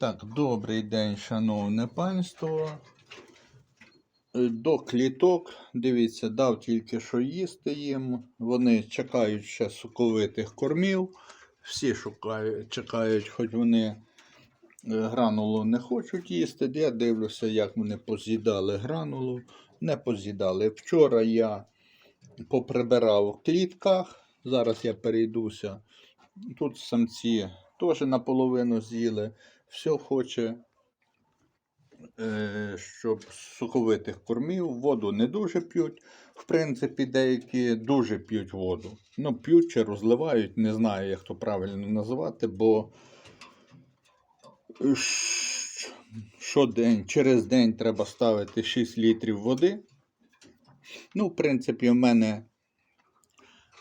Так, добрий день, шановне панство. Е, До кліток, дивіться, дав тільки що їсти їм. Вони чекають ще соковитих кормів. Всі шукають, чекають, хоч вони е, гранулу не хочуть їсти. Я дивлюся, як вони поз'їдали гранулу. Не поз'їдали. Вчора я поприбирав в клітках. Зараз я перейдуся. Тут самці теж наполовину з'їли. Все хоче, е, щоб соковитих кормів. Воду не дуже п'ють. В принципі, деякі дуже п'ють воду. Ну, п'ють чи розливають, не знаю, як то правильно називати, бо щодень, через день треба ставити 6 літрів води. Ну, в принципі, в мене,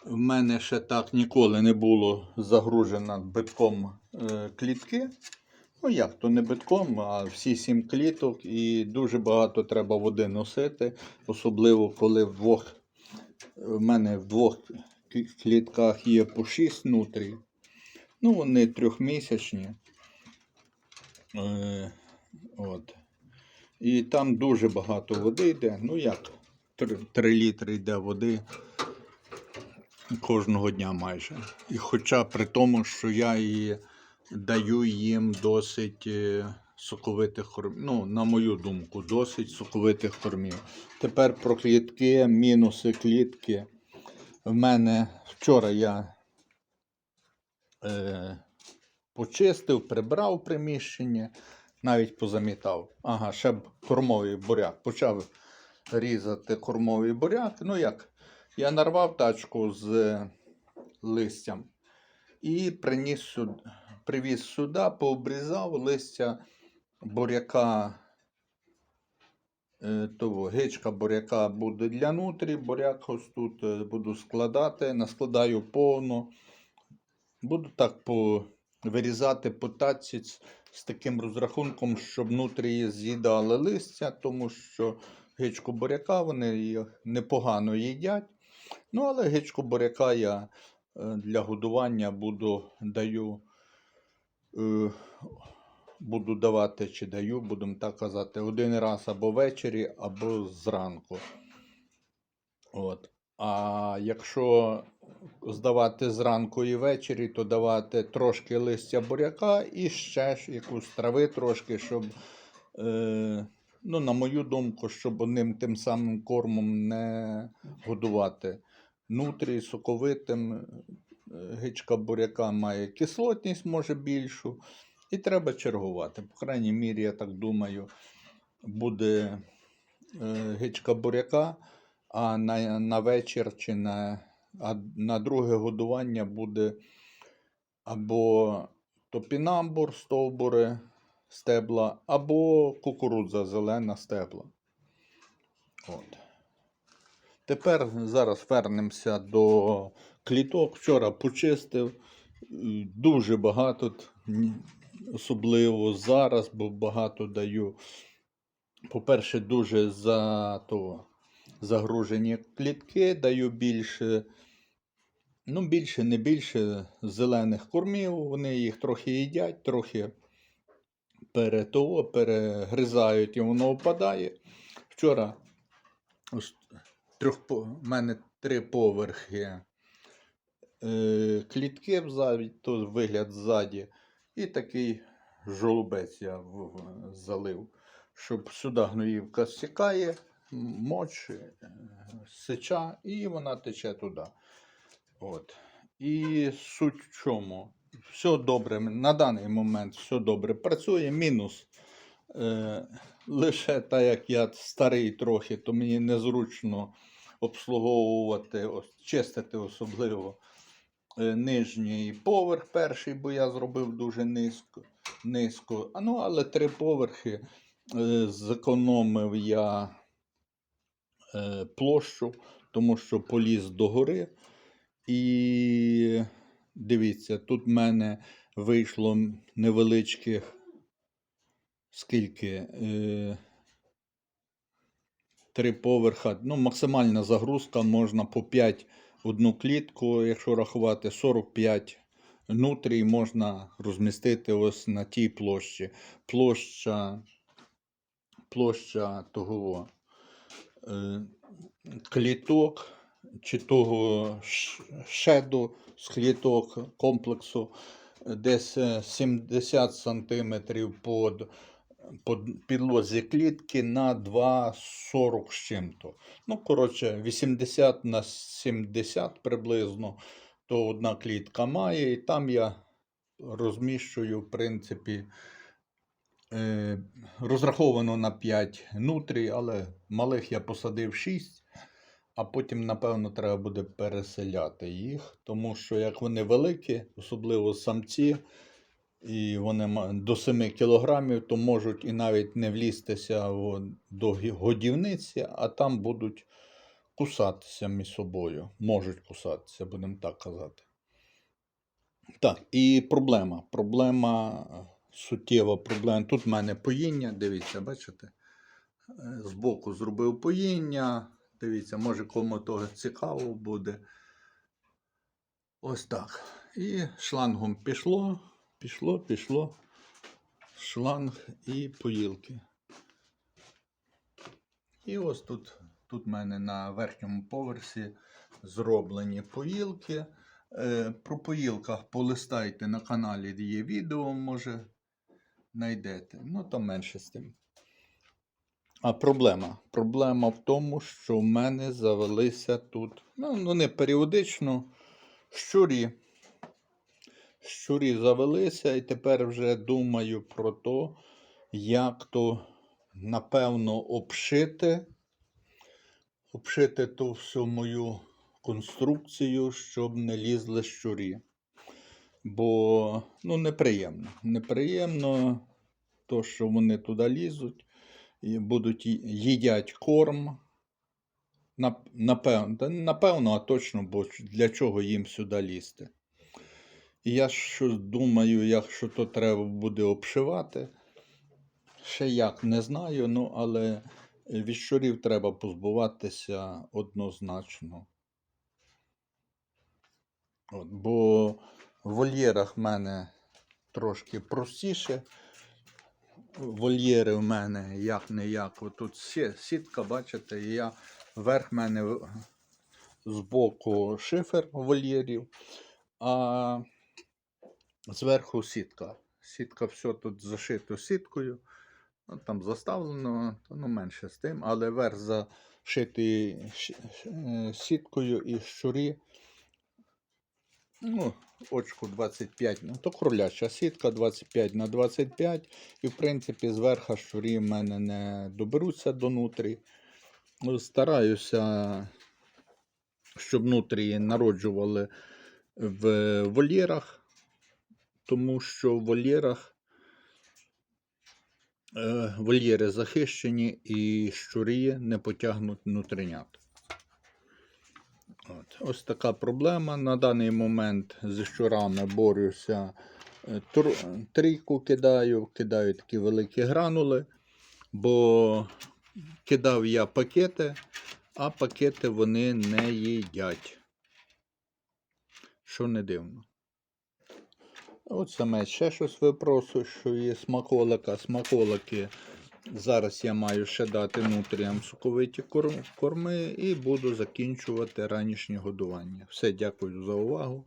в мене ще так ніколи не було загружено битком е, клітки. Ну, як то не битком, а всі сім кліток, і дуже багато треба води носити, особливо коли в двох, в мене в двох клітках є по 6 нутрій. Ну, вони трьохмісячні. Е, от. І там дуже багато води йде. Ну як, 3, літри йде води кожного дня майже. І хоча при тому, що я її даю їм досить е, соковитих кормів. Ну, на мою думку, досить соковитих кормів. Тепер про клітки, мінуси клітки. В мене вчора я е, почистив, прибрав приміщення, навіть позамітав. Ага, ще б кормовий буряк. Почав різати кормовий буряк. Ну як? Я нарвав тачку з е, листям і приніс сюди, привіз сюди, пообрізав листя буряка. е, Того, гичка буряка буде для нутрі, буряк ось тут е, буду складати, наскладаю повно. Буду так по, вирізати по таці з, таким розрахунком, щоб нутрії з'їдали листя, тому що гичку буряка вони непогано їдять. Ну, але гичку буряка я е, для годування буду даю. Е, Буду давати чи даю, будемо так казати, один раз або ввечері, або зранку. От. А якщо здавати зранку і ввечері, то давати трошки листя буряка і ще якусь трави трошки, щоб, е, ну, на мою думку, щоб одним тим самим кормом не годувати. Нутрій соковитим гичка буряка має кислотність, може більшу. І треба чергувати. По крайній мірі, я так думаю, буде е, гичка буряка, а на, на вечір чи на, а на друге годування буде або топінамбур, стовбури, стебла, або кукурудза зелена стебла. От. Тепер зараз вернемося до кліток. Вчора почистив. Дуже багато, особливо зараз, бо багато даю. По-перше, дуже за того, загружені клітки, даю більше, ну, більше, не більше зелених кормів. Вони їх трохи їдять, трохи пере, того, перегризають і воно впадає. Вчора ось трьох, в мене три поверхи е, клітки взаді, то вигляд ззаді, і такий жолобець я залив, щоб сюди гноївка стікає, моч, е, сича, і вона тече туди. От. І суть в чому? Все добре, на даний момент все добре працює. Мінус. Е, лише так як я старий трохи, то мені незручно обслуговувати, чистити особливо е, нижній поверх перший, бо я зробив дуже низько. низько. Ну, але три поверхи е, зекономив я е, площу, тому що поліз догори. І дивіться, тут в мене вийшло невеличких скільки. Три поверха. Ну, максимальна загрузка можна по 5 в одну клітку, якщо рахувати 45 нутрій можна розмістити ось на тій площі. Площа, площа того е, кліток чи того шеду з кліток комплексу десь е, 70 см под підлозі клітки на 2,40 з чим-то. Ну, коротше, 80 на 70 приблизно, то одна клітка має, і там я розміщую, в принципі, е, розраховано на 5 нутрій, але малих я посадив 6, а потім, напевно, треба буде переселяти їх, тому що як вони великі, особливо самці, і вони до 7 кілограмів, то можуть і навіть не влізтися до годівниці, а там будуть кусатися між собою. Можуть кусатися, будемо так казати. Так, і проблема. Проблема е, суттєва проблема. Тут в мене поїння, дивіться, бачите? Е, Збоку зробив поїння. Дивіться, може кому того цікаво буде. Ось так. І шлангом пішло, пішло, пішло. Шланг і поїлки. І ось тут, тут в мене на верхньому поверсі зроблені поїлки. Е, про поїлках полистайте на каналі, є відео, може знайдете. Ну, там менше з тим. А проблема. Проблема в тому, що в мене завелися тут, ну, не періодично, щурі. Щурі завелися, і тепер вже думаю про те, як то, напевно, обшити, обшити ту всю мою конструкцію, щоб не лізли щурі. Бо ну, неприємно. Неприємно, то, що вони туди лізуть і будуть їдять корм. Напевно, напевно, а точно, бо для чого їм сюди лізти. І я що думаю, якщо то треба буде обшивати. Ще як не знаю, ну але від щурів треба позбуватися однозначно. От, бо в вольєрах в мене трошки простіше. Вольєри в мене як не як. Отут сі- сітка, бачите, я верх мене в- збоку шифер вольєрів, а зверху сітка. Сітка все тут зашито сіткою. Ну, там заставлено, то, ну менше з тим, але верх зашитий е, сіткою і щурі. Ну, очку 25, ну то кроляча сітка 25 на 25. І в принципі зверху щурі в мене не доберуться до нутрі. Ну, Стараюся, щоб нутрі народжували в вольєрах, тому що в вольєрах е, вольєри захищені і щурі не потягнуть нутринят. От. Ось така проблема. На даний момент зі щурами борюся. Е, тр- Трійку кидаю, кидаю такі великі гранули, бо кидав я пакети, а пакети вони не їдять. Що не дивно. От саме ще щось випросу, що є смаколика. Смаколики. Зараз я маю ще дати нутріям соковиті корми і буду закінчувати ранішнє годування. Все, дякую за увагу.